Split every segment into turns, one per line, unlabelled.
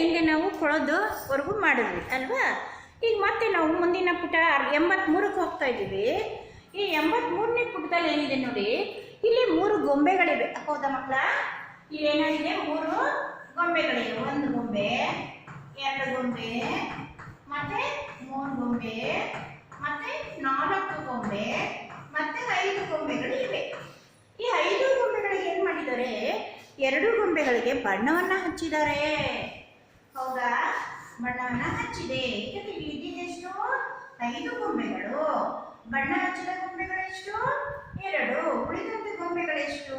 ಹಿಂಗೆ ನಾವು ಕೊಳೋದುವರೆಗೂ ಮಾಡಿದ್ವಿ ಅಲ್ವಾ ಈಗ ಮತ್ತೆ ನಾವು ಮುಂದಿನ ಪುಟ ಎಂಬತ್ತ್ಮೂರಕ್ಕೆ ಹೋಗ್ತಾ ಇದ್ದೀವಿ ಈ ಮೂರನೇ ಪುಟದಲ್ಲಿ ಏನಿದೆ ನೋಡಿ ಇಲ್ಲಿ ಮೂರು ಗೊಂಬೆಗಳಿವೆ ಹೌದಾ ಮಕ್ಕಳ ಇಲ್ಲಿ ಏನಾಗಿದೆ ಮೂರು ಗೊಂಬೆಗಳಿವೆ ಒಂದು ಗೊಂಬೆ ಎರಡು ಗೊಂಬೆ ಮತ್ತೆ ಮೂರು ಗೊಂಬೆ ಮತ್ತೆ ನಾಲ್ಕು ಗೊಂಬೆ ಮತ್ತೆ ಐದು ಗೊಂಬೆಗಳು ಇವೆ ಈ ಐದು ಗೊಂಬೆಗಳಿಗೆ ಏನು ಮಾಡಿದ್ದಾರೆ ಎರಡು ಗೊಂಬೆಗಳಿಗೆ ಬಣ್ಣವನ್ನು ಹಚ್ಚಿದ್ದಾರೆ ಹೌದಾ ಬಣ್ಣವನ್ನ ಹಚ್ಚಿದೆ ಯಾಕಂದ್ರೆ ಎಷ್ಟು ಐದು ಗೊಂಬೆಗಳು ಬಣ್ಣ ಹಚ್ಚಿದ ಎಷ್ಟು ಎರಡು ಉಳಿದಂತೆ ಗೊಂಬೆಗಳೆಷ್ಟು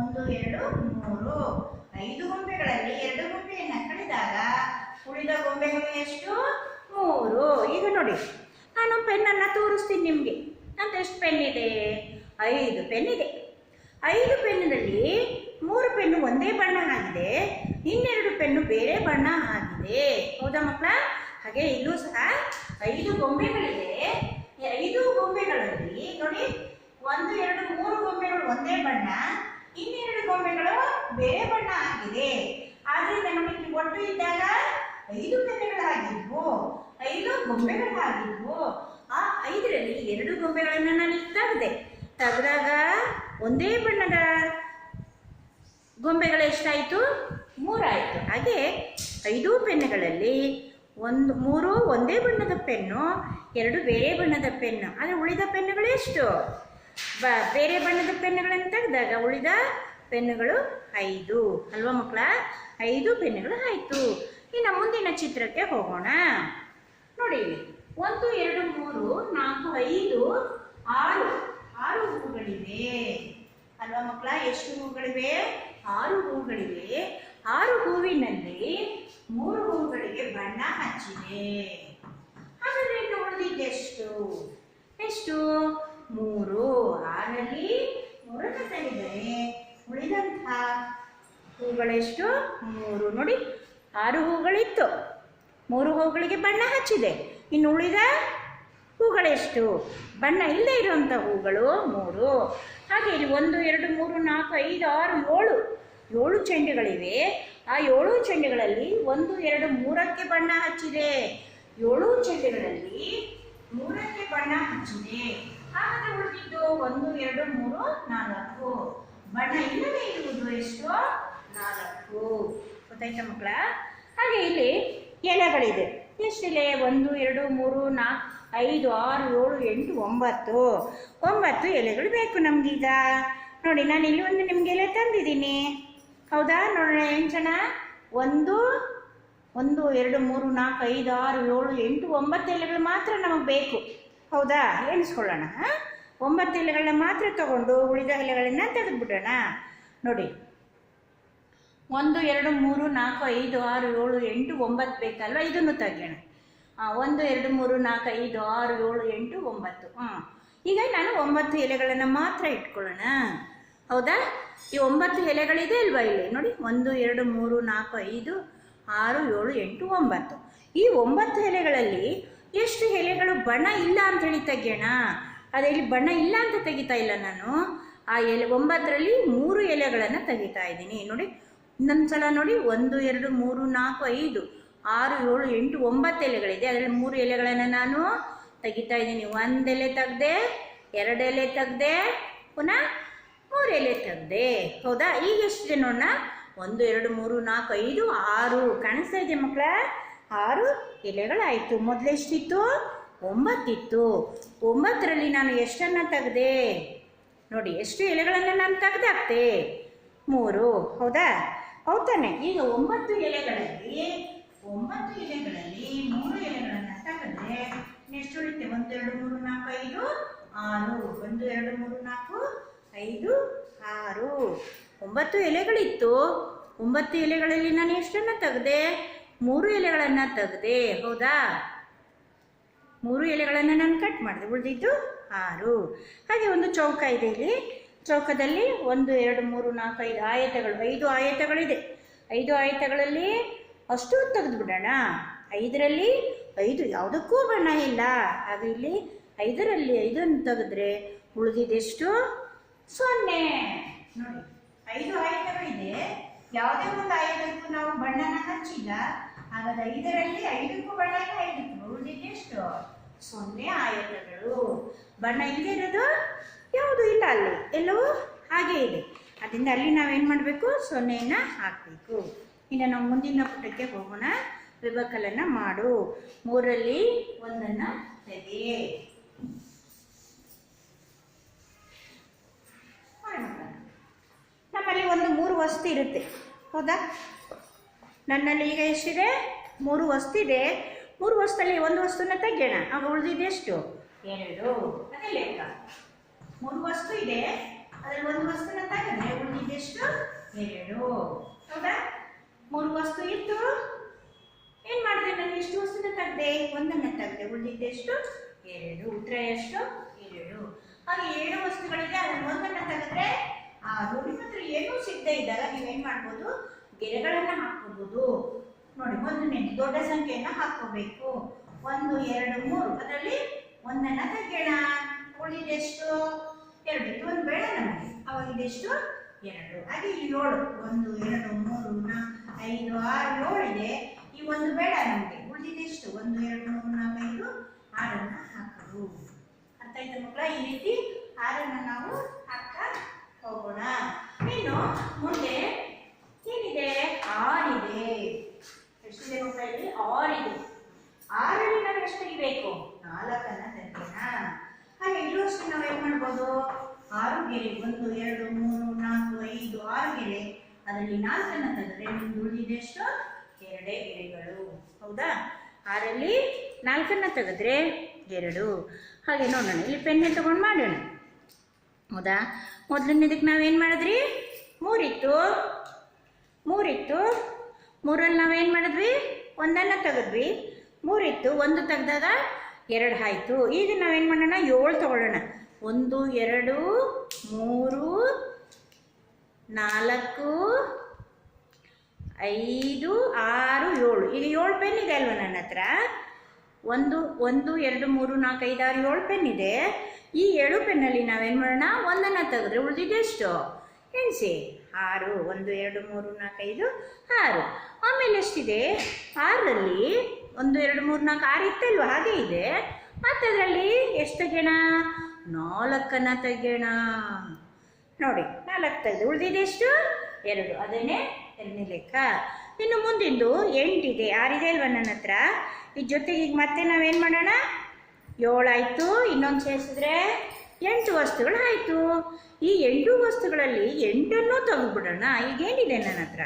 ಒಂದು ಎರಡು ಮೂರು ಐದು ಗೊಂಬೆಗಳಲ್ಲಿ ಎರಡು ಗೊಂಬೆಯನ್ನ ಕಳೆದಾಗ ಉಳಿದ ಗೊಂಬೆಗಳು ಎಷ್ಟು ಮೂರು ಈಗ ನೋಡಿ ನಾನು ಪೆನ್ನನ್ನು ತೋರಿಸ್ತೀನಿ ನಿಮಗೆ ಅಂತ ಎಷ್ಟು ಪೆನ್ ಇದೆ ಐದು ಪೆನ್ ಇದೆ ಐದು ಪೆನ್ನಿನಲ್ಲಿ ಮೂರು ಪೆನ್ನು ಒಂದೇ ಬಣ್ಣ ಆಗಿದೆ ಇನ್ನೆರಡು ಪೆನ್ನು ಬೇರೆ ಬಣ್ಣ ಆಗಿದೆ ಹೌದಾ ಮಕ್ಕಳ ಹಾಗೆ ಇಲ್ಲೂ ಸಹ ಐದು ಗೊಂಬೆಗಳಿದೆ ಐದು ಗೊಂಬೆಗಳಲ್ಲಿ ನೋಡಿ ಒಂದು ಎರಡು ಮೂರು ಗೊಂಬೆಗಳು ಒಂದೇ ಬಣ್ಣ ಇನ್ನೆರಡು ಗೊಂಬೆಗಳು ಬೇರೆ ಬಣ್ಣ ಆಗಿದೆ ಆದ್ರಿಂದ ನಮಗೆ ಒಟ್ಟು ಇದ್ದಾಗ ಐದು ಪೆನ್ನುಗಳಾಗಿದ್ವು ಐದು ಗೊಂಬೆಗಳಾಗಿದ್ವು ಆ ಐದರಲ್ಲಿ ಎರಡು ಗೊಂಬೆಗಳನ್ನು ನಾನು ತೆಗೆದೆ ತೆಗೆದಾಗ ಒಂದೇ ಬಣ್ಣದ ಗೊಂಬೆಗಳು ಎಷ್ಟಾಯಿತು ಮೂರಾಯಿತು ಹಾಗೆ ಐದು ಪೆನ್ನುಗಳಲ್ಲಿ ಒಂದು ಮೂರು ಒಂದೇ ಬಣ್ಣದ ಪೆನ್ನು ಎರಡು ಬೇರೆ ಬಣ್ಣದ ಪೆನ್ನು ಆದರೆ ಉಳಿದ ಪೆನ್ನುಗಳು ಎಷ್ಟು ಬ ಬೇರೆ ಬಣ್ಣದ ಪೆನ್ನುಗಳನ್ನು ತೆಗೆದಾಗ ಉಳಿದ ಪೆನ್ನುಗಳು ಐದು ಅಲ್ವಾ ಮಕ್ಕಳ ಐದು ಪೆನ್ನುಗಳು ಆಯಿತು ಇನ್ನು ಮುಂದಿನ ಚಿತ್ರಕ್ಕೆ ಹೋಗೋಣ ನೋಡಿ ಒಂದು ಎರಡು ಮೂರು ನಾಲ್ಕು ಐದು ಆರು ಆರು ಹೂಗಳಿವೆ ಅಲ್ವಾ ಮಕ್ಕಳ ಎಷ್ಟು ಹೂಗಳಿವೆ ಆರು ಹೂಗಳಿವೆ ಆರು ಹೂವಿನಲ್ಲಿ ಮೂರು ಹೂಗಳಿಗೆ ಬಣ್ಣ ಹಚ್ಚಿದೆ ಹಾಗಾದ್ರೆ ನೋಡಿದ ಎಷ್ಟು ಎಷ್ಟು ಮೂರು ಆರಲ್ಲಿ ಮೂರನ್ನು ತೆಗೆದರೆ ಉಳಿದಂಥ ಹೂಗಳೆಷ್ಟು ಮೂರು ನೋಡಿ ಆರು ಹೂಗಳಿತ್ತು ಮೂರು ಹೂಗಳಿಗೆ ಬಣ್ಣ ಹಚ್ಚಿದೆ ಇನ್ನು ಉಳಿದ ಹೂಗಳೆಷ್ಟು ಬಣ್ಣ ಇಲ್ಲದೆ ಇರುವಂಥ ಹೂಗಳು ಮೂರು ಹಾಗೆ ಇಲ್ಲಿ ಒಂದು ಎರಡು ಮೂರು ನಾಲ್ಕು ಐದು ಆರು ಏಳು ಏಳು ಚೆಂಡುಗಳಿವೆ ಆ ಏಳು ಚೆಂಡುಗಳಲ್ಲಿ ಒಂದು ಎರಡು ಮೂರಕ್ಕೆ ಬಣ್ಣ ಹಚ್ಚಿದೆ ಏಳು ಚೆಂಡುಗಳಲ್ಲಿ ಮೂರಕ್ಕೆ ಬಣ್ಣ ಹಚ್ಚಿದೆ ಹಾಗಾದ್ರೆ ಉಳಿದಿದ್ದು ಒಂದು ಎರಡು ಮೂರು ನಾಲ್ಕು ಬಣ್ಣ ಇಲ್ಲದೆ ಇರುವುದು ಎಷ್ಟು ನಾಲ್ಕು ಗೊತ್ತಾಯ್ತಾ ಮಕ್ಕಳ ಹಾಗೆ ಇಲ್ಲಿ ಎಲೆಗಳಿದೆ ಎಷ್ಟಿಲ್ಲ ಒಂದು ಎರಡು ಮೂರು ನಾಲ್ಕು ಐದು ಆರು ಏಳು ಎಂಟು ಒಂಬತ್ತು ಒಂಬತ್ತು ಎಲೆಗಳು ಬೇಕು ನಮಗೀಗ ನೋಡಿ ನಾನು ಇಲ್ಲಿ ಒಂದು ನಿಮಗೆ ಎಲೆ ತಂದಿದ್ದೀನಿ ಹೌದಾ ನೋಡೋಣ ಜನ ಒಂದು ಒಂದು ಎರಡು ಮೂರು ನಾಲ್ಕು ಐದು ಆರು ಏಳು ಎಂಟು ಒಂಬತ್ತು ಎಲೆಗಳು ಮಾತ್ರ ನಮಗೆ ಬೇಕು ಹೌದಾ ಎಣಿಸ್ಕೊಳ್ಳೋಣ ಒಂಬತ್ತು ಎಲೆಗಳನ್ನ ಮಾತ್ರ ತಗೊಂಡು ಉಳಿದ ಎಲೆಗಳನ್ನ ತೆಗೆದುಬಿಡೋಣ ನೋಡಿ ಒಂದು ಎರಡು ಮೂರು ನಾಲ್ಕು ಐದು ಆರು ಏಳು ಎಂಟು ಒಂಬತ್ತು ಬೇಕಲ್ವ ಇದನ್ನು ತೆಗೆಯೋಣ ಒಂದು ಎರಡು ಮೂರು ನಾಲ್ಕು ಐದು ಆರು ಏಳು ಎಂಟು ಒಂಬತ್ತು ಹಾಂ ಈಗ ನಾನು ಒಂಬತ್ತು ಎಲೆಗಳನ್ನು ಮಾತ್ರ ಇಟ್ಕೊಳ್ಳೋಣ ಹೌದಾ ಈ ಒಂಬತ್ತು ಎಲೆಗಳಿದೆ ಅಲ್ವಾ ಇಲ್ಲಿ ನೋಡಿ ಒಂದು ಎರಡು ಮೂರು ನಾಲ್ಕು ಐದು ಆರು ಏಳು ಎಂಟು ಒಂಬತ್ತು ಈ ಒಂಬತ್ತು ಎಲೆಗಳಲ್ಲಿ ಎಷ್ಟು ಎಲೆಗಳು ಬಣ್ಣ ಇಲ್ಲ ಅಂತ ಹೇಳಿ ತೆಗೆಯೋಣ ಅದೇ ಇಲ್ಲಿ ಬಣ್ಣ ಇಲ್ಲ ಅಂತ ತೆಗಿತಾ ಇಲ್ಲ ನಾನು ಆ ಎಲೆ ಒಂಬತ್ತರಲ್ಲಿ ಮೂರು ಎಲೆಗಳನ್ನು ತೆಗಿತಾ ಇದ್ದೀನಿ ನೋಡಿ ಇನ್ನೊಂದು ಸಲ ನೋಡಿ ಒಂದು ಎರಡು ಮೂರು ನಾಲ್ಕು ಐದು ಆರು ಏಳು ಎಂಟು ಒಂಬತ್ತು ಎಲೆಗಳಿದೆ ಅದರಲ್ಲಿ ಮೂರು ಎಲೆಗಳನ್ನು ನಾನು ತೆಗಿತಾ ಇದ್ದೀನಿ ಒಂದೆಲೆ ಎಲೆ ತೆಗ್ದೆ ಎರಡು ಎಲೆ ತೆಗ್ದೆ ಪುನಃ ಮೂರು ಎಲೆ ತೆಗ್ದೆ ಹೌದಾ ಈಗ ಎಷ್ಟಿದೆ ನೋಡೋಣ ಒಂದು ಎರಡು ಮೂರು ನಾಲ್ಕು ಐದು ಆರು ಕಾಣಿಸ್ತಾ ಇದೆ ಮಕ್ಕಳ ಆರು ಎಲೆಗಳಾಯಿತು ಮೊದಲೆಷ್ಟಿತ್ತು ಒಂಬತ್ತಿತ್ತು ಒಂಬತ್ತರಲ್ಲಿ ನಾನು ಎಷ್ಟನ್ನು ತೆಗೆದೆ ನೋಡಿ ಎಷ್ಟು ಎಲೆಗಳನ್ನು ನಾನು ತೆಗ್ದಾಕ್ತೆ ಮೂರು ಹೌದಾ ಹೌದಾನೆ ಈಗ ಒಂಬತ್ತು ಎಲೆಗಳಲ್ಲಿ ಒಂಬತ್ತು ಎಲೆಗಳಲ್ಲಿ ಮೂರು ಎಲೆಗಳನ್ನು ತಗದ್ರೆ ನೆಕ್ಸ್ಟ್ ಉಳಿತೆ ಒಂದು ಎರಡು ಮೂರು ನಾಲ್ಕು ಐದು ಆರು ಒಂದು ಎರಡು ಮೂರು ನಾಲ್ಕು ಐದು ಆರು ಒಂಬತ್ತು ಎಲೆಗಳಿತ್ತು ಒಂಬತ್ತು ಎಲೆಗಳಲ್ಲಿ ನಾನು ಎಷ್ಟನ್ನು ತೆಗೆದೆ ಮೂರು ಎಲೆಗಳನ್ನು ತೆಗೆದೆ ಹೌದಾ ಮೂರು ಎಲೆಗಳನ್ನು ನಾನು ಕಟ್ ಮಾಡಿದೆ ಉಳಿದಿದ್ದು ಆರು ಹಾಗೆ ಒಂದು ಚೌಕ ಇದೆ ಇಲ್ಲಿ ಚೌಕದಲ್ಲಿ ಒಂದು ಎರಡು ಮೂರು ನಾಲ್ಕು ಐದು ಆಯತಗಳು ಐದು ಆಯತಗಳಿದೆ ಐದು ಆಯತಗಳಲ್ಲಿ ಅಷ್ಟು ಬಿಡೋಣ ಐದರಲ್ಲಿ ಐದು ಯಾವುದಕ್ಕೂ ಬಣ್ಣ ಇಲ್ಲ ಹಾಗೆ ಇಲ್ಲಿ ಐದರಲ್ಲಿ ಐದನ್ನು ತೆಗೆದ್ರೆ ಉಳಿದಿದೆಷ್ಟು ಸೊನ್ನೆ ನೋಡಿ ಐದು ಇದೆ ಯಾವುದೇ ಒಂದು ಐದಕ್ಕೂ ನಾವು ಬಣ್ಣನ ಹಚ್ಚಿಲ್ಲ ಹಾಗಾದ್ರೆ ಐದರಲ್ಲಿ ಐದಕ್ಕೂ ಬಣ್ಣ ಇಲ್ಲ ಐದಕ್ಕೂ ಉಳಿದಿದ್ದೆಷ್ಟು ಸೊನ್ನೆ ಆಯತಗಳು ಬಣ್ಣ ಹಿಂಗೆ ಇರೋದು ಯಾವುದು ಇಲ್ಲ ಅಲ್ಲಿ ಎಲ್ಲವೂ ಹಾಗೆ ಇದೆ ಅದರಿಂದ ಅಲ್ಲಿ ನಾವೇನು ಮಾಡಬೇಕು ಸೊನ್ನೆಯನ್ನು ಹಾಕಬೇಕು ಇನ್ನು ನಾವು ಮುಂದಿನ ಪುಟಕ್ಕೆ ಹೋಗೋಣ ವಿಭಕಲನ ಮಾಡು ಮೂರಲ್ಲಿ ಒಂದನ್ನು ತೆಗೆ ನಮ್ಮಲ್ಲಿ ಒಂದು ಮೂರು ವಸ್ತು ಇರುತ್ತೆ ಹೌದಾ ನನ್ನಲ್ಲಿ ಈಗ ಎಷ್ಟಿದೆ ಮೂರು ವಸ್ತು ಇದೆ ಮೂರು ವಸ್ತುಲ್ಲಿ ಒಂದು ವಸ್ತುನ ತೆಗೆಯೋಣ ಆಗ ಉಳಿದಿದೆ ಎಷ್ಟು ಎರಡು ಅದೇ ಲೆಕ್ಕ ಮೂರು ವಸ್ತು ಇದೆ ಅದರಲ್ಲಿ ಒಂದು ವಸ್ತುನ ಉಳಿದಿದೆ ಎಷ್ಟು ಎರಡು ಹೌದಾ ಮೂರು ವಸ್ತು ಇತ್ತು ಏನು ಮಾಡಿದೆ ನಾನು ಎಷ್ಟು ವಸ್ತುನ ಒಂದನ್ನ ತಗ್ದೆ ತೆಗ್ದೆ ಎಷ್ಟು ಎರಡು ಉತ್ತರ ಎಷ್ಟು ಏಳು ಹಾಗೆ ಏಳು ವಸ್ತುಗಳಿದೆ ಅದನ್ನು ಒಂದನ್ನು ತೆಗೆದ್ರೆ ಆ ರೋಡಿನ ಏನು ಸಿಗದೆ ಇದ್ದಾಗ ನೀವೇನು ಮಾಡ್ಬೋದು ಗೆರೆಗಳನ್ನು ಹಾಕೋಬಹುದು ನೋಡಿ ಒಂದನೇ ದೊಡ್ಡ ಸಂಖ್ಯೆಯನ್ನು ಹಾಕೋಬೇಕು ಒಂದು ಎರಡು ಮೂರು ಅದರಲ್ಲಿ ಒಂದನ್ನ ಉಳಿದಿದೆ ಉಳಿದೆಷ್ಟು ಎರಡು ಒಂದು ಬೇಡ ನಮಗೆ ಅವಾಗ ಇದೆಷ್ಟು ಎರಡು ಹಾಗೆ ಏಳು ಒಂದು ಎರಡು ಮೂರು ನಾಲ್ಕು ಐದು ಆರು ಏಳು ಇದೆ ಈ ಒಂದು ಬೇಡ ನಮಗೆ ಉಳಿದಿದೆಷ್ಟು ಒಂದು ಎರಡು ಮೂರು ನಾಲ್ಕು ಐದು ಹಾಕೋದು ಅರ್ಥ ಆಯ್ತು ಮಕ್ಕಳ ಈ ರೀತಿ ಆರನ್ನ ನಾವು ಹಾಕ್ತಾ ಹೋಗೋಣ ಇನ್ನು ಮುಂದೆ ಏನಿದೆ ಆರಿದೆ ಎಷ್ಟಿದೆ ಮಕ್ಕಳ ಇಲ್ಲಿ ಆರಿದೆ ಆರಲ್ಲಿ ನಾವು ಎಷ್ಟು ತೆಗಿಬೇಕು ನಾಲ್ಕನ್ನ ತೆಗಿಯೋಣ ಹಾಗೆ ಇಲ್ಲೂ ಅಷ್ಟೇ ನಾವು ಏನು ಮಾಡ್ಬೋದು ಆರು ಗೆರೆ ಒಂದು ಎರಡು ಅದರಲ್ಲಿ ನಾಲ್ಕನ್ನ ತೆಗೆದ್ರೆ ನಿಮ್ದು ಉಳಿದಿದೆ ಎಷ್ಟು ಎರಡೇ ಎಲೆಗಳು ಹೌದಾ ಆರಲ್ಲಿ ನಾಲ್ಕನ್ನ ತೆಗೆದ್ರೆ ಎರಡು ಹಾಗೆ ನೋಡೋಣ ಇಲ್ಲಿ ಪೆನ್ನೆ ತಗೊಂಡು ಮಾಡೋಣ ಹೌದಾ ಮೊದಲನೇದಕ್ಕೆ ನಾವೇನು ಮಾಡಿದ್ರಿ ಮೂರಿತ್ತು ಮೂರಿತ್ತು ಮೂರಲ್ಲಿ ನಾವೇನು ಮಾಡಿದ್ವಿ ಒಂದನ್ನು ತೆಗೆದ್ವಿ ಮೂರಿತ್ತು ಒಂದು ತೆಗೆದಾಗ ಎರಡು ಆಯಿತು ಈಗ ನಾವೇನು ಮಾಡೋಣ ಏಳು ತಗೊಳ್ಳೋಣ ಒಂದು ಎರಡು ಮೂರು ನಾಲ್ಕು ಐದು ಆರು ಏಳು ಇಲ್ಲಿ ಏಳು ಪೆನ್ ಇದೆ ಅಲ್ವ ನನ್ನ ಹತ್ರ ಒಂದು ಒಂದು ಎರಡು ಮೂರು ನಾಲ್ಕು ಐದು ಆರು ಏಳು ಪೆನ್ ಇದೆ ಈ ಏಳು ಪೆನ್ನಲ್ಲಿ ನಾವೇನು ಮಾಡೋಣ ಒಂದನ್ನು ತೆಗೆದ್ರೆ ಎಷ್ಟು ಎಣಿಸಿ ಆರು ಒಂದು ಎರಡು ಮೂರು ನಾಲ್ಕೈದು ಆರು ಆಮೇಲೆ ಎಷ್ಟಿದೆ ಆರಲ್ಲಿ ಒಂದು ಎರಡು ಮೂರು ನಾಲ್ಕು ಆರು ಇತ್ತಲ್ವ ಹಾಗೆ ಇದೆ ಮತ್ತು ಅದರಲ್ಲಿ ಎಷ್ಟು ತೆಗೋಣ ನಾಲ್ಕನ್ನು ತೆಗೋಣ ನೋಡಿ ನಾಲ್ಕಾಗ್ತಾ ಇದೆ ಉಳಿದಿದೆಷ್ಟು ಎರಡು ಅದನ್ನೇ ಎರಡನೇ ಲೆಕ್ಕ ಇನ್ನು ಮುಂದಿಂದು ಎಂಟಿದೆ ಆರಿದೆ ಅಲ್ವಾ ನನ್ನ ಹತ್ರ ಈ ಜೊತೆಗೆ ಈಗ ಮತ್ತೆ ನಾವೇನು ಮಾಡೋಣ ಏಳಾಯಿತು ಇನ್ನೊಂದು ಸೇರಿಸಿದ್ರೆ ಎಂಟು ವಸ್ತುಗಳಾಯಿತು ಈ ಎಂಟು ವಸ್ತುಗಳಲ್ಲಿ ಎಂಟನ್ನು ತೆಗೆದುಬಿಡೋಣ ಈಗೇನಿದೆ ನನ್ನ ಹತ್ರ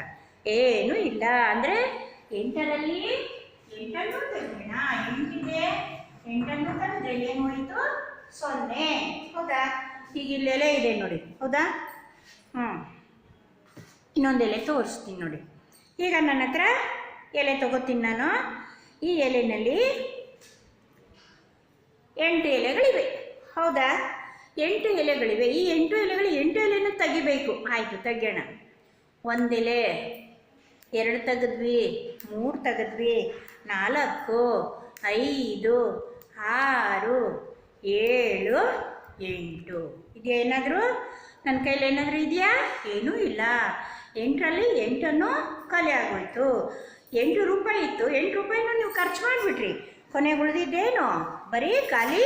ಏನೂ ಇಲ್ಲ ಅಂದರೆ ಎಂಟರಲ್ಲಿ ಎಂಟನ್ನು ತೆಗೆಯೋಣ ಎಂಟಿದೆ ಎಂಟನ್ನು ತೆಗೆದ್ರೆ ಏನು ಹೋಯಿತು ಸೊನ್ನೆ ಹೌದಾ ಈಗ ಇಲ್ಲೆಲ್ಲ ಇದೆ ನೋಡಿ ಹೌದಾ ಹ್ಞೂ ಇನ್ನೊಂದು ಎಲೆ ತೋರಿಸ್ತೀನಿ ನೋಡಿ ಈಗ ನನ್ನ ಹತ್ರ ಎಲೆ ತಗೋತೀನಿ ನಾನು ಈ ಎಲೆಯಲ್ಲಿ ಎಂಟು ಎಲೆಗಳಿವೆ ಹೌದಾ ಎಂಟು ಎಲೆಗಳಿವೆ ಈ ಎಂಟು ಎಲೆಗಳು ಎಂಟು ಎಲೆನೂ ತೆಗಿಬೇಕು ಆಯಿತು ತೆಗಿಯೋಣ ಒಂದೆಲೆ ಎರಡು ತೆಗೆದ್ವಿ ಮೂರು ತೆಗೆದ್ವಿ ನಾಲ್ಕು ಐದು ಆರು ಏಳು ಎಂಟು ಇದೇನಾದರೂ ನನ್ನ ಕೈಯಲ್ಲಿ ಏನಾದರೂ ಇದೆಯಾ ಏನೂ ಇಲ್ಲ ಎಂಟರಲ್ಲಿ ಎಂಟನ್ನು ಖಾಲಿ ಆಗೋಯ್ತು ಎಂಟು ರೂಪಾಯಿ ಇತ್ತು ಎಂಟು ರೂಪಾಯಿನೂ ನೀವು ಖರ್ಚು ಮಾಡಿಬಿಟ್ರಿ ಕೊನೆಗೆ ಉಳಿದಿದ್ದೇನು ಬರೀ ಖಾಲಿ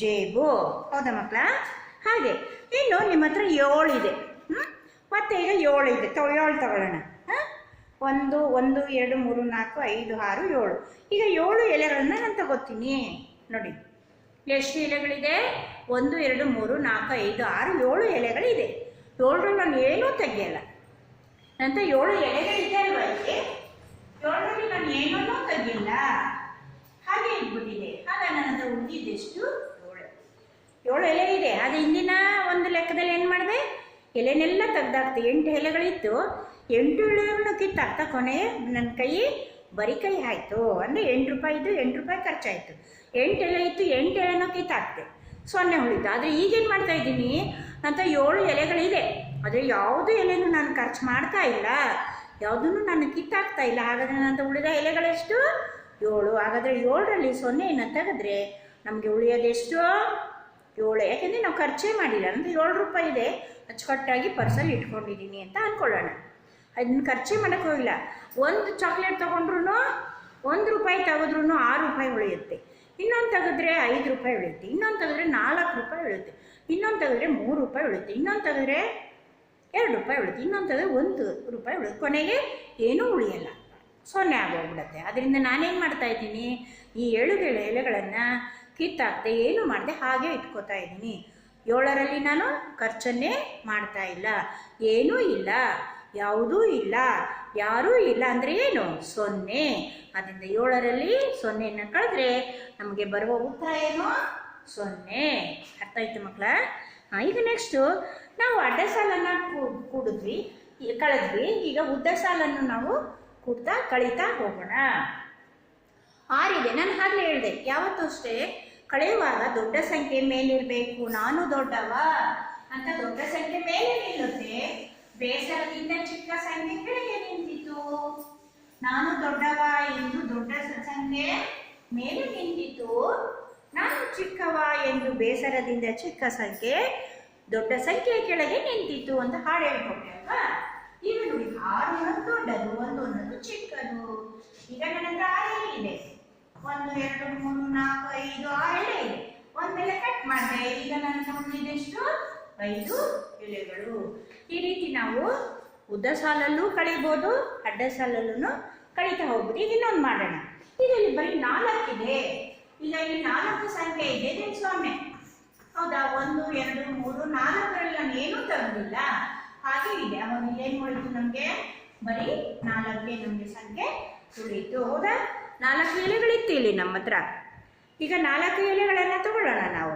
ಜೇಬು ಹೌದಾ ಮಕ್ಕಳ ಹಾಗೆ ಇನ್ನು ನಿಮ್ಮ ಹತ್ರ ಏಳು ಇದೆ ಹ್ಞೂ ಮತ್ತೆ ಈಗ ಏಳು ಇದೆ ತೊ ಏಳು ತಗೊಳ್ಳೋಣ ಹಾಂ ಒಂದು ಒಂದು ಎರಡು ಮೂರು ನಾಲ್ಕು ಐದು ಆರು ಏಳು ಈಗ ಏಳು ಎಲೆಗಳನ್ನು ನಾನು ತಗೋತೀನಿ ನೋಡಿ ಎಷ್ಟು ಎಲೆಗಳಿದೆ ಒಂದು ಎರಡು ಮೂರು ನಾಲ್ಕು ಐದು ಆರು ಏಳು ಎಲೆಗಳಿದೆ ಏಳು ನಾನು ಏನೂ ತೆಗೆಯಲ್ಲ ನಂತರ ಏಳು ಎಲೆಗಳಿದೆ ಅಲ್ವಾ ಇಲ್ಲಿ ಏಳರಲ್ಲಿ ನಾನು ಏನನ್ನೂ ತೆಗೆಯಲ್ಲ ಹಾಗೆ ಇಟ್ಬಿಟ್ಟಿದೆ ಆಗ ನನ್ನದು ಉಳಿದಿದ್ದೆಷ್ಟು ಏಳು ಏಳು ಎಲೆ ಇದೆ ಅದು ಹಿಂದಿನ ಒಂದು ಲೆಕ್ಕದಲ್ಲಿ ಏನು ಮಾಡಿದೆ ಎಲೆನೆಲ್ಲ ತೆಗ್ದಾಗ್ತದೆ ಎಂಟು ಎಲೆಗಳಿತ್ತು ಎಂಟು ಎಲೆಗಳನ್ನ ಕಿತ್ತಾಕ್ತ ಕೊನೆ ನನ್ನ ಕೈ ಬರಿಕೈ ಆಯಿತು ಅಂದರೆ ಎಂಟು ಇದ್ದು ಎಂಟು ರೂಪಾಯಿ ಖರ್ಚಾಯಿತು ಎಂಟು ಎಲೆ ಇತ್ತು ಎಂಟು ಎಲೆನೋ ಕಿತ್ತಾಕ್ತೆ ಸೊನ್ನೆ ಉಳಿತು ಆದರೆ ಈಗೇನು ಮಾಡ್ತಾ ಇದ್ದೀನಿ ಅಂತ ಏಳು ಎಲೆಗಳಿದೆ ಆದರೆ ಯಾವುದು ಎಲೆನೂ ನಾನು ಖರ್ಚು ಮಾಡ್ತಾ ಇಲ್ಲ ಯಾವುದನ್ನು ನಾನು ಕಿತ್ತಾಕ್ತಾ ಇಲ್ಲ ಹಾಗಾದರೆ ನನ್ನ ಉಳಿದ ಎಲೆಗಳೆಷ್ಟು ಏಳು ಹಾಗಾದರೆ ಏಳರಲ್ಲಿ ಸೊನ್ನೆ ಏನು ತೆಗೆದ್ರೆ ನಮಗೆ ಉಳಿಯೋದೆಷ್ಟು ಏಳು ಯಾಕೆಂದರೆ ನಾವು ಖರ್ಚೇ ಮಾಡಿಲ್ಲ ಅಂದರೆ ಏಳು ರೂಪಾಯಿ ಇದೆ ಅಚ್ಚುಕಟ್ಟಾಗಿ ಪರ್ಸಲ್ಲಿ ಇಟ್ಕೊಂಡಿದ್ದೀನಿ ಅಂತ ಅಂದ್ಕೊಳ್ಳೋಣ ಅದನ್ನ ಖರ್ಚೇ ಮಾಡೋಕ್ಕೆ ಹೋಗಿಲ್ಲ ಒಂದು ಚಾಕ್ಲೇಟ್ ತೊಗೊಂಡ್ರು ಒಂದು ರೂಪಾಯಿ ತೆಗೆದ್ರೂ ಆರು ರೂಪಾಯಿ ಉಳಿಯುತ್ತೆ ಇನ್ನೊಂದು ತೆಗೆದ್ರೆ ಐದು ರೂಪಾಯಿ ಉಳಿಯುತ್ತೆ ಇನ್ನೊಂದು ತೆಗೆದ್ರೆ ನಾಲ್ಕು ರೂಪಾಯಿ ಉಳಿಯುತ್ತೆ ಇನ್ನೊಂದು ತೆಗೆದ್ರೆ ಮೂರು ರೂಪಾಯಿ ಉಳಿಯುತ್ತೆ ಇನ್ನೊಂದು ತೆಗೆದ್ರೆ ಎರಡು ರೂಪಾಯಿ ಉಳಿಯುತ್ತೆ ಇನ್ನೊಂದು ತೆಗೆದ್ರೆ ಒಂದು ರೂಪಾಯಿ ಉಳಿಯುತ್ತೆ ಕೊನೆಗೆ ಏನೂ ಉಳಿಯಲ್ಲ ಸೊನ್ನೆ ಆಗೋಗ್ಬಿಡುತ್ತೆ ಅದರಿಂದ ನಾನೇನು ಇದ್ದೀನಿ ಈ ಏಳುಗೆಳೆ ಎಲೆಗಳನ್ನು ಕಿತ್ತಾಕ್ತೆ ಏನೂ ಮಾಡಿದೆ ಹಾಗೆ ಇಟ್ಕೋತಾ ಇದ್ದೀನಿ ಏಳರಲ್ಲಿ ನಾನು ಖರ್ಚನ್ನೇ ಮಾಡ್ತಾ ಇಲ್ಲ ಏನೂ ಇಲ್ಲ ಯಾವುದೂ ಇಲ್ಲ ಯಾರೂ ಇಲ್ಲ ಅಂದರೆ ಏನು ಸೊನ್ನೆ ಅದರಿಂದ ಏಳರಲ್ಲಿ ಸೊನ್ನೆಯನ್ನು ಕಳೆದ್ರೆ ನಮಗೆ ಬರುವ ಉತ್ತರ ಏನು ಸೊನ್ನೆ ಅರ್ಥ ಆಯ್ತು ಮಕ್ಕಳ ಹಾಂ ಈಗ ನೆಕ್ಸ್ಟು ನಾವು ಅಡ್ಡ ಸಾಲನ್ನು ಕೂಡಿದ್ವಿ ಕಳೆದ್ವಿ ಈಗ ಉದ್ದ ಸಾಲನ್ನು ನಾವು ಕೂಡ್ತಾ ಕಳೀತಾ ಹೋಗೋಣ ಆರಿದೆ ನಾನು ಹಾಗೆ ಹೇಳಿದೆ ಯಾವತ್ತೂ ಅಷ್ಟೇ ಕಳೆಯುವಾಗ ದೊಡ್ಡ ಸಂಖ್ಯೆ ಮೇಲಿರಬೇಕು ನಾನು ದೊಡ್ಡವ ಅಂತ ದೊಡ್ಡ ಸಂಖ್ಯೆ ಮೇಲೆ ನಿಲ್ಲುತ್ತೆ ಬೇಸರದಿಂದ ಚಿಕ್ಕ ಸಂಖ್ಯೆ ಕೆಳಗೆ ನಿಂತಿತು ನಾನು ದೊಡ್ಡವ ಎಂದು ದೊಡ್ಡ ಸಂಖ್ಯೆ ಮೇಲೆ ನಿಂತಿತು ನಾನು ಚಿಕ್ಕವ ಎಂದು ಬೇಸರದಿಂದ ಚಿಕ್ಕ ಸಂಖ್ಯೆ ದೊಡ್ಡ ಸಂಖ್ಯೆ ಕೆಳಗೆ ನಿಂತಿತ್ತು ಅಂತ ಹಾಡು ಹೇಳ್ಕೊಟ್ಟೆ ಅಲ್ವಾ ಈಗ ನೋಡಿ ಆರು ದೊಡ್ಡದು ಒಂದೊಂದೊಂದು ಚಿಕ್ಕದು ಈಗ ನಂತರ ಹತ್ರ ಇದೆ ಒಂದು ಎರಡು ಮೂರು ನಾಲ್ಕು ಐದು ಆರೇಳೆ ಇದೆ ಮೇಲೆ ಕಟ್ ಮಾಡಿದೆ ಈಗ ನನ್ನ ಮುಂದಿದೆಷ್ಟು ಐದು ಎಲೆಗಳು ಈ ರೀತಿ ನಾವು ಉದ್ದ ಸಾಲಲ್ಲೂ ಕಳಿಬೋದು ಅಡ್ಡ ಸಾಲಲ್ಲೂ ಕಳೀತಾ ಹೋಗ್ಬೋದು ಈಗ ಇನ್ನೊಂದು ಮಾಡೋಣ ಇದರಲ್ಲಿ ಬರೀ ಇದೆ ಇಲ್ಲ ಇಲ್ಲಿ ನಾಲ್ಕು ಸಂಖ್ಯೆ ಇದೆ ಸ್ವಾಮಿ ಹೌದಾ ಒಂದು ಎರಡು ಮೂರು ನಾಲ್ಕರಲ್ಲಿ ನಾನು ಏನೂ ತೆಗೆದಿಲ್ಲ ಹಾಗೆ ಇದೆ ಅವಾಗ ಏನು ಮಾಡಿತು ನಮಗೆ ಬರೀ ನಾಲ್ಕೇ ನಮ್ಗೆ ಸಂಖ್ಯೆ ಉಳಿಯಿತು ಹೌದಾ ನಾಲ್ಕು ಎಲೆಗಳಿತ್ತು ಇಲ್ಲಿ ನಮ್ಮ ಹತ್ರ ಈಗ ನಾಲ್ಕು ಎಲೆಗಳನ್ನ ತಗೊಳ್ಳೋಣ ನಾವು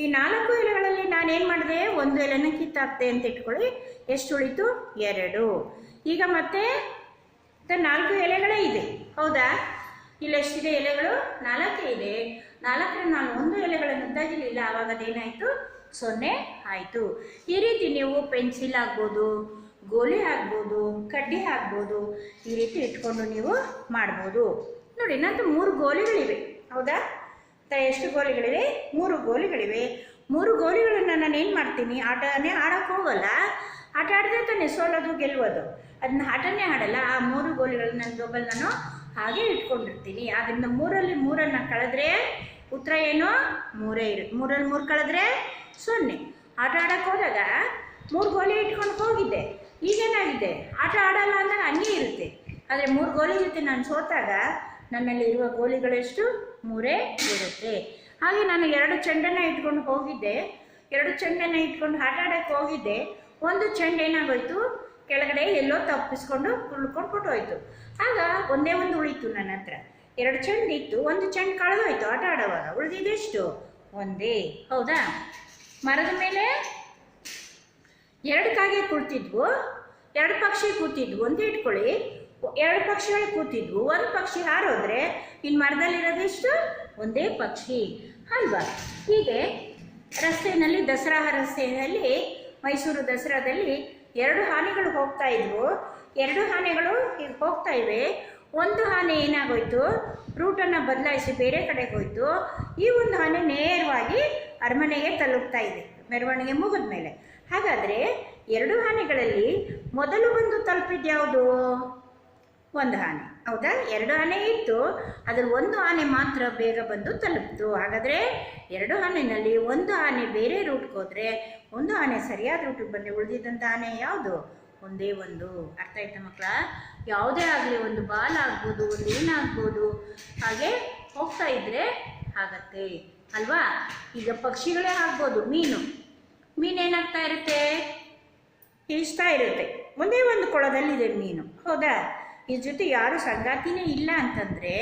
ಈ ನಾಲ್ಕು ಎಲೆಗಳಲ್ಲಿ ನಾನೇನು ಮಾಡಿದೆ ಒಂದು ಎಲೆನ ಕಿತ್ತಾಕ್ತೆ ಅಂತ ಇಟ್ಕೊಳ್ಳಿ ಎಷ್ಟು ಉಳಿತು ಎರಡು ಈಗ ಮತ್ತೆ ನಾಲ್ಕು ಎಲೆಗಳೇ ಇದೆ ಹೌದಾ ಎಷ್ಟಿದೆ ಎಲೆಗಳು ನಾಲ್ಕೇ ಇದೆ ನಾಲ್ಕರ ನಾನು ಒಂದು ಎಲೆಗಳನ್ನು ತಗಿಲಿಲ್ಲ ಆವಾಗ ಅದೇನಾಯಿತು ಸೊನ್ನೆ ಆಯಿತು ಈ ರೀತಿ ನೀವು ಪೆನ್ಸಿಲ್ ಆಗ್ಬೋದು ಗೋಲಿ ಆಗ್ಬೋದು ಕಡ್ಡಿ ಆಗ್ಬೋದು ಈ ರೀತಿ ಇಟ್ಕೊಂಡು ನೀವು ಮಾಡ್ಬೋದು ನೋಡಿ ನಂದು ಮೂರು ಗೋಲಿಗಳಿವೆ ಹೌದಾ ಎಷ್ಟು ಗೋಲಿಗಳಿವೆ ಮೂರು ಗೋಲಿಗಳಿವೆ ಮೂರು ಗೋಲಿಗಳನ್ನು ನಾನು ಏನು ಮಾಡ್ತೀನಿ ಆಟನೇ ಆಡೋಕ್ಕೆ ಹೋಗಲ್ಲ ಆಟ ಆಡಿದ್ರೆ ತಾನೆ ಸೋಲೋದು ಗೆಲ್ಲುವುದು ಅದನ್ನ ಆಟನೇ ಆಡಲ್ಲ ಆ ಮೂರು ಗೋಲಿಗಳನ್ನ ನನ್ನ ಜೋಬಲ್ ನಾನು ಹಾಗೆ ಇಟ್ಕೊಂಡಿರ್ತೀನಿ ಆದ್ದರಿಂದ ಮೂರಲ್ಲಿ ಮೂರನ್ನು ಕಳೆದ್ರೆ ಉತ್ತರ ಏನು ಮೂರೇ ಇರು ಮೂರಲ್ಲಿ ಮೂರು ಕಳೆದ್ರೆ ಸೊನ್ನೆ ಆಟ ಆಡೋಕ್ಕೆ ಹೋದಾಗ ಮೂರು ಗೋಲಿ ಇಟ್ಕೊಂಡು ಹೋಗಿದ್ದೆ ಈಗೇನಾಗಿದೆ ಆಟ ಆಡಲ್ಲ ಅಂದಾಗ ಹಂಗೆ ಇರುತ್ತೆ ಆದರೆ ಮೂರು ಗೋಲಿ ಜೊತೆ ನಾನು ಸೋತಾಗ ನನ್ನಲ್ಲಿ ಇರುವ ಗೋಲಿಗಳೆಷ್ಟು ಮೂರೇ ಇರುತ್ತೆ ಹಾಗೆ ನಾನು ಎರಡು ಚೆಂಡನ್ನ ಇಟ್ಕೊಂಡು ಹೋಗಿದ್ದೆ ಎರಡು ಚೆಂಡನ್ನ ಇಟ್ಕೊಂಡು ಆಟ ಆಡಕ್ಕೆ ಹೋಗಿದ್ದೆ ಒಂದು ಚೆಂಡ್ ಏನಾಗೋಯ್ತು ಕೆಳಗಡೆ ಎಲ್ಲೋ ತಪ್ಪಿಸ್ಕೊಂಡು ಉಳ್ಕೊಂಡು ಹೋಯ್ತು ಆಗ ಒಂದೇ ಒಂದು ಉಳಿತು ನನ್ನ ಹತ್ರ ಎರಡು ಚೆಂಡ ಇತ್ತು ಒಂದು ಚೆಂಡ್ ಕಳೆದೋಯ್ತು ಆಟ ಆಡೋವಾಗ ಉಳಿದಿದ್ದೆಷ್ಟು ಒಂದೇ ಹೌದಾ ಮರದ ಮೇಲೆ ಎರಡು ಕಾಗೆ ಕುಳಿತಿದ್ವು ಎರಡು ಪಕ್ಷಿ ಕೂತಿದ್ವು ಒಂದೇ ಇಟ್ಕೊಳ್ಳಿ ಎರಡು ಪಕ್ಷಿಗಳು ಕೂತಿದ್ವು ಒಂದು ಪಕ್ಷಿ ಹಾರೋದ್ರೆ ಇಲ್ಲಿ ಮರದಲ್ಲಿರೋದು ಎಷ್ಟು ಒಂದೇ ಪಕ್ಷಿ ಅಲ್ವಾ ಹೀಗೆ ರಸ್ತೆಯಲ್ಲಿ ದಸರಾ ರಸ್ತೆಯಲ್ಲಿ ಮೈಸೂರು ದಸರಾದಲ್ಲಿ ಎರಡು ಹಾನಿಗಳು ಹೋಗ್ತಾ ಇದ್ವು ಎರಡು ಹಾನಿಗಳು ಹೋಗ್ತಾ ಇವೆ ಒಂದು ಹಾನಿ ಏನಾಗೋಯ್ತು ರೂಟನ್ನು ಬದಲಾಯಿಸಿ ಬೇರೆ ಕಡೆಗೆ ಹೋಯ್ತು ಈ ಒಂದು ಹಾನಿ ನೇರವಾಗಿ ಅರಮನೆಗೆ ತಲುಪ್ತಾ ಇದೆ ಮೆರವಣಿಗೆ ಮುಗಿದ ಮೇಲೆ ಹಾಗಾದರೆ ಎರಡು ಹಾನಿಗಳಲ್ಲಿ ಮೊದಲು ಬಂದು ತಲುಪಿದ್ಯಾವುದು ಒಂದು ಆನೆ ಹೌದಾ ಎರಡು ಆನೆ ಇತ್ತು ಅದರ ಒಂದು ಆನೆ ಮಾತ್ರ ಬೇಗ ಬಂದು ತಲುಪ್ತು ಹಾಗಾದರೆ ಎರಡು ಆನೆಯಲ್ಲಿ ಒಂದು ಆನೆ ಬೇರೆ ರೂಟ್ಗೆ ಹೋದರೆ ಒಂದು ಆನೆ ಸರಿಯಾದ ರೂಟಿಗೆ ಬಂದರೆ ಉಳಿದಿದ್ದಂಥ ಆನೆ ಯಾವುದು ಒಂದೇ ಒಂದು ಅರ್ಥ ಆಯ್ತಾ ಮಕ್ಕಳ ಯಾವುದೇ ಆಗಲಿ ಒಂದು ಬಾಲ್ ಆಗ್ಬೋದು ಒಂದು ಏನಾಗ್ಬೋದು ಹಾಗೆ ಹೋಗ್ತಾ ಇದ್ದರೆ ಆಗತ್ತೆ ಅಲ್ವಾ ಈಗ ಪಕ್ಷಿಗಳೇ ಆಗ್ಬೋದು ಮೀನು ಮೀನು ಏನಾಗ್ತಾ ಇರುತ್ತೆ ಈಜ್ತಾ ಇರುತ್ತೆ ಒಂದೇ ಒಂದು ಕೊಳದಲ್ಲಿದೆ ಮೀನು ಹೌದಾ ಈ ಜೊತೆ ಯಾರು ಸಂಗಾತಿನೇ ಇಲ್ಲ ಅಂತಂದರೆ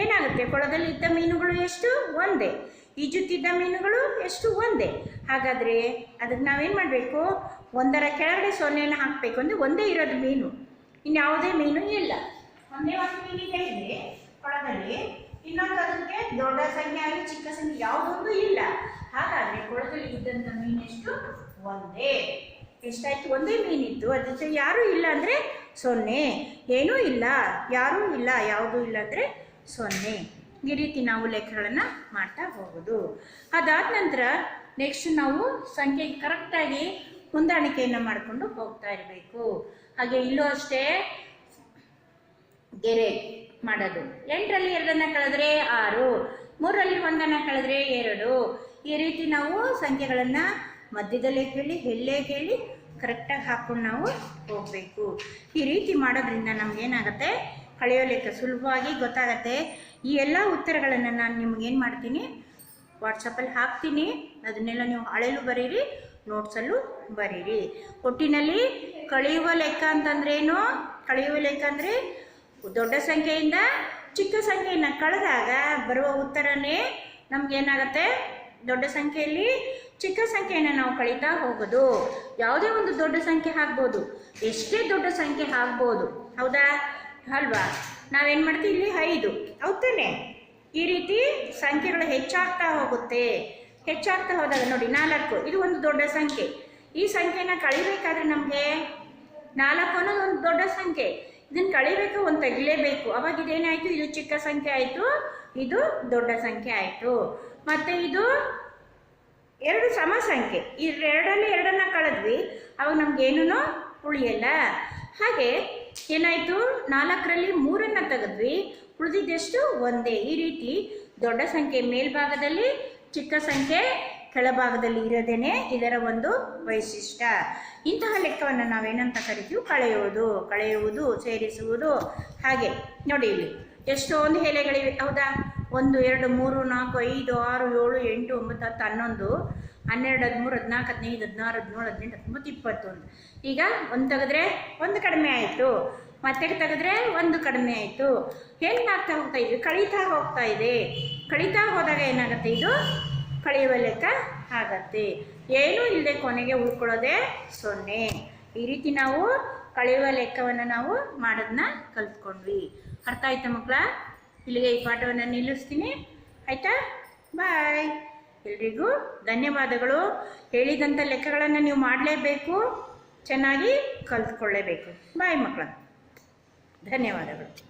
ಏನಾಗುತ್ತೆ ಕೊಳದಲ್ಲಿ ಇದ್ದ ಮೀನುಗಳು ಎಷ್ಟು ಒಂದೇ ಈಜುತ್ತಿದ್ದ ಮೀನುಗಳು ಎಷ್ಟು ಒಂದೇ ಹಾಗಾದರೆ ಅದಕ್ಕೆ ನಾವೇನು ಮಾಡಬೇಕು ಒಂದರ ಕೆಳಗಡೆ ಸೊನ್ನೆಯನ್ನು ಹಾಕಬೇಕು ಅಂದರೆ ಒಂದೇ ಇರೋದು ಮೀನು ಇನ್ಯಾವುದೇ ಮೀನು ಇಲ್ಲ ಒಂದೇ ಒಂದು ಮೀನು ಇದೆ ಕೊಳದಲ್ಲಿ ಇನ್ನೊಂದು ಅದಕ್ಕೆ ದೊಡ್ಡ ಸಂಖ್ಯೆ ಆಗಲಿ ಚಿಕ್ಕ ಸಂಖ್ಯೆ ಯಾವುದೊಂದು ಇಲ್ಲ ಹಾಗಾದರೆ ಕೊಳದಲ್ಲಿ ಇದ್ದಂಥ ಮೀನು ಎಷ್ಟು ಒಂದೇ ಎಷ್ಟಾಯ್ತು ಒಂದೇ ಮೀನಿತ್ತು ಅದ್ರ ಜೊತೆ ಯಾರೂ ಇಲ್ಲ ಅಂದರೆ ಸೊನ್ನೆ ಏನೂ ಇಲ್ಲ ಯಾರೂ ಇಲ್ಲ ಯಾವುದೂ ಇಲ್ಲ ಅಂದರೆ ಸೊನ್ನೆ ಈ ರೀತಿ ನಾವು ಲೆಕ್ಕಗಳನ್ನು ಮಾಡ್ತಾ ಹೋಗೋದು ಅದಾದ ನಂತರ ನೆಕ್ಸ್ಟ್ ನಾವು ಸಂಖ್ಯೆ ಕರೆಕ್ಟಾಗಿ ಹೊಂದಾಣಿಕೆಯನ್ನು ಮಾಡಿಕೊಂಡು ಹೋಗ್ತಾ ಇರಬೇಕು ಹಾಗೆ ಇಲ್ಲೂ ಅಷ್ಟೇ ಗೆರೆ ಮಾಡೋದು ಎಂಟರಲ್ಲಿ ಎರಡನ್ನ ಕಳೆದ್ರೆ ಆರು ಮೂರರಲ್ಲಿ ಒಂದನ್ನು ಕಳೆದ್ರೆ ಎರಡು ಈ ರೀತಿ ನಾವು ಸಂಖ್ಯೆಗಳನ್ನು ಮಧ್ಯದಲ್ಲೇ ಕೇಳಿ ಎಲ್ಲೇ ಕೇಳಿ ಕರೆಕ್ಟಾಗಿ ಹಾಕ್ಕೊಂಡು ನಾವು ಹೋಗಬೇಕು ಈ ರೀತಿ ಮಾಡೋದ್ರಿಂದ ಕಳೆಯೋ ಕಳೆಯೋಲಿಕ್ಕೆ ಸುಲಭವಾಗಿ ಗೊತ್ತಾಗತ್ತೆ ಈ ಎಲ್ಲ ಉತ್ತರಗಳನ್ನು ನಾನು ನಿಮ್ಗೇನು ಮಾಡ್ತೀನಿ ವಾಟ್ಸಪ್ಪಲ್ಲಿ ಹಾಕ್ತೀನಿ ಅದನ್ನೆಲ್ಲ ನೀವು ಹಳೆಯಲ್ಲೂ ಬರೀರಿ ನೋಟ್ಸಲ್ಲೂ ಬರೀರಿ ಒಟ್ಟಿನಲ್ಲಿ ಕಳೆಯುವ ಲೆಕ್ಕ ಅಂತಂದ್ರೆ ಏನು ಕಳೆಯುವ ಲೆಕ್ಕ ಅಂದರೆ ದೊಡ್ಡ ಸಂಖ್ಯೆಯಿಂದ ಚಿಕ್ಕ ಸಂಖ್ಯೆಯನ್ನು ಕಳೆದಾಗ ಬರುವ ಉತ್ತರನೇ ನಮಗೇನಾಗತ್ತೆ ದೊಡ್ಡ ಸಂಖ್ಯೆಯಲ್ಲಿ ಚಿಕ್ಕ ಸಂಖ್ಯೆಯನ್ನು ನಾವು ಕಳೀತಾ ಹೋಗೋದು ಯಾವುದೇ ಒಂದು ದೊಡ್ಡ ಸಂಖ್ಯೆ ಆಗ್ಬೋದು ಎಷ್ಟೇ ದೊಡ್ಡ ಸಂಖ್ಯೆ ಆಗ್ಬೋದು ಹೌದಾ ಅಲ್ವಾ ನಾವೇನು ಮಾಡ್ತೀವಿ ಇಲ್ಲಿ ಐದು ಹೌದಾನೆ ಈ ರೀತಿ ಸಂಖ್ಯೆಗಳು ಹೆಚ್ಚಾಗ್ತಾ ಹೋಗುತ್ತೆ ಹೆಚ್ಚಾಗ್ತಾ ಹೋದಾಗ ನೋಡಿ ನಾಲ್ಕು ಇದು ಒಂದು ದೊಡ್ಡ ಸಂಖ್ಯೆ ಈ ಸಂಖ್ಯೆನ ಕಳಿಬೇಕಾದ್ರೆ ನಮಗೆ ನಾಲ್ಕು ಅನ್ನೋದು ಒಂದು ದೊಡ್ಡ ಸಂಖ್ಯೆ ಇದನ್ನು ಕಳಿಬೇಕು ಒಂದು ತೆಗಿಲೇಬೇಕು ಅವಾಗ ಇದೇನಾಯಿತು ಇದು ಚಿಕ್ಕ ಸಂಖ್ಯೆ ಆಯಿತು ಇದು ದೊಡ್ಡ ಸಂಖ್ಯೆ ಆಯಿತು ಮತ್ತು ಇದು ಎರಡು ಸಮ ಸಂಖ್ಯೆ ಎರಡರಲ್ಲಿ ಎರಡನ್ನು ಕಳೆದ್ವಿ ಅವಾಗ ನಮಗೇನೂ ಉಳಿಯಲ್ಲ ಹಾಗೆ ಏನಾಯಿತು ನಾಲ್ಕರಲ್ಲಿ ಮೂರನ್ನು ತೆಗೆದ್ವಿ ಉಳಿದಿದ್ದಷ್ಟು ಒಂದೇ ಈ ರೀತಿ ದೊಡ್ಡ ಸಂಖ್ಯೆ ಮೇಲ್ಭಾಗದಲ್ಲಿ ಚಿಕ್ಕ ಸಂಖ್ಯೆ ಕೆಳಭಾಗದಲ್ಲಿ ಇರೋದೇನೆ ಇದರ ಒಂದು ವೈಶಿಷ್ಟ್ಯ ಇಂತಹ ಲೆಕ್ಕವನ್ನು ನಾವೇನಂತ ಕರಿತೀವಿ ಕಳೆಯುವುದು ಕಳೆಯುವುದು ಸೇರಿಸುವುದು ಹಾಗೆ ನೋಡಿ ಇಲ್ಲಿ ಎಷ್ಟೊಂದು ಎಲೆಗಳಿವೆ ಹೌದಾ ಒಂದು ಎರಡು ಮೂರು ನಾಲ್ಕು ಐದು ಆರು ಏಳು ಎಂಟು ಒಂಬತ್ತು ಹತ್ತು ಹನ್ನೊಂದು ಹನ್ನೆರಡು ಹದಿಮೂರು ಹದಿನಾಲ್ಕು ಹದಿನೈದು ಹದಿನಾರು ಹದಿನೇಳು ಹದಿನೆಂಟು ಹತ್ತೊಂಬತ್ತು ಇಪ್ಪತ್ತೊಂದು ಈಗ ಒಂದು ತೆಗೆದ್ರೆ ಒಂದು ಕಡಿಮೆ ಆಯಿತು ಮತ್ತೆ ತೆಗೆದ್ರೆ ಒಂದು ಕಡಿಮೆ ಆಯಿತು ಹೆಂಗಾಗ್ತಾ ಹೋಗ್ತಾ ಇದ್ವಿ ಕಳೀತಾ ಹೋಗ್ತಾ ಇದೆ ಕಳೀತಾ ಹೋದಾಗ ಏನಾಗುತ್ತೆ ಇದು ಕಳೆಯುವ ಲೆಕ್ಕ ಆಗತ್ತೆ ಏನೂ ಇಲ್ಲದೆ ಕೊನೆಗೆ ಉಳ್ಕೊಳ್ಳೋದೆ ಸೊನ್ನೆ ಈ ರೀತಿ ನಾವು ಕಳೆಯುವ ಲೆಕ್ಕವನ್ನು ನಾವು ಮಾಡೋದನ್ನ ಕಲ್ತ್ಕೊಂಡ್ವಿ ಅರ್ಥ ಆಯ್ತಾ ಮಕ್ಕಳ ಇಲ್ಲಿಗೆ ಈ ಪಾಠವನ್ನು ನಿಲ್ಲಿಸ್ತೀನಿ ಆಯಿತಾ ಬಾಯ್ ಎಲ್ರಿಗೂ ಧನ್ಯವಾದಗಳು ಹೇಳಿದಂಥ ಲೆಕ್ಕಗಳನ್ನು ನೀವು ಮಾಡಲೇಬೇಕು ಚೆನ್ನಾಗಿ ಕಲ್ತ್ಕೊಳ್ಳೇಬೇಕು ಬಾಯ್ ಮಕ್ಕಳ ಧನ್ಯವಾದಗಳು